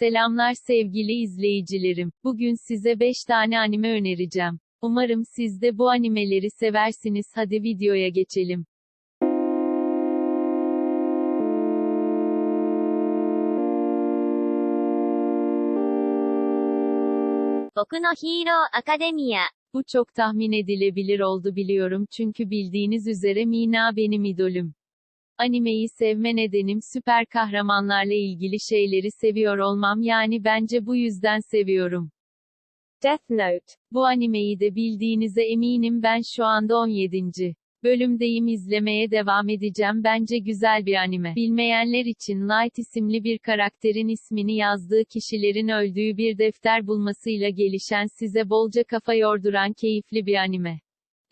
Selamlar sevgili izleyicilerim. Bugün size 5 tane anime önereceğim. Umarım siz de bu animeleri seversiniz. Hadi videoya geçelim. Boku no Hero Academia Bu çok tahmin edilebilir oldu biliyorum çünkü bildiğiniz üzere Mina benim idolüm. Animeyi sevme nedenim süper kahramanlarla ilgili şeyleri seviyor olmam yani bence bu yüzden seviyorum. Death Note Bu animeyi de bildiğinize eminim ben şu anda 17. bölümdeyim izlemeye devam edeceğim bence güzel bir anime. Bilmeyenler için Light isimli bir karakterin ismini yazdığı kişilerin öldüğü bir defter bulmasıyla gelişen size bolca kafa yorduran keyifli bir anime.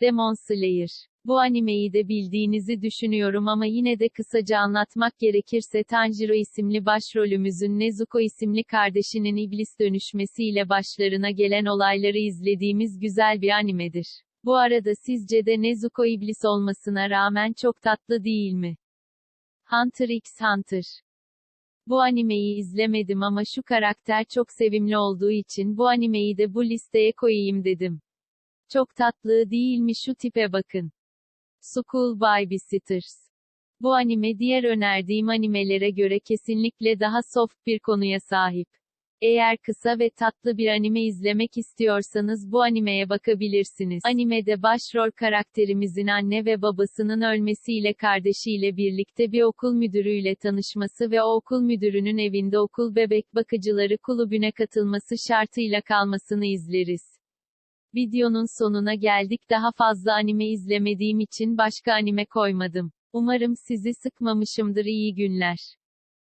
Demon Slayer. Bu animeyi de bildiğinizi düşünüyorum ama yine de kısaca anlatmak gerekirse Tanjiro isimli başrolümüzün Nezuko isimli kardeşinin iblis dönüşmesiyle başlarına gelen olayları izlediğimiz güzel bir animedir. Bu arada sizce de Nezuko iblis olmasına rağmen çok tatlı değil mi? Hunter x Hunter bu animeyi izlemedim ama şu karakter çok sevimli olduğu için bu animeyi de bu listeye koyayım dedim. Çok tatlı değil mi şu tipe bakın. School Babysitters. Bu anime diğer önerdiğim animelere göre kesinlikle daha soft bir konuya sahip. Eğer kısa ve tatlı bir anime izlemek istiyorsanız bu animeye bakabilirsiniz. Animede başrol karakterimizin anne ve babasının ölmesiyle kardeşiyle birlikte bir okul müdürüyle tanışması ve o okul müdürünün evinde okul bebek bakıcıları kulübüne katılması şartıyla kalmasını izleriz. Videonun sonuna geldik daha fazla anime izlemediğim için başka anime koymadım. Umarım sizi sıkmamışımdır iyi günler.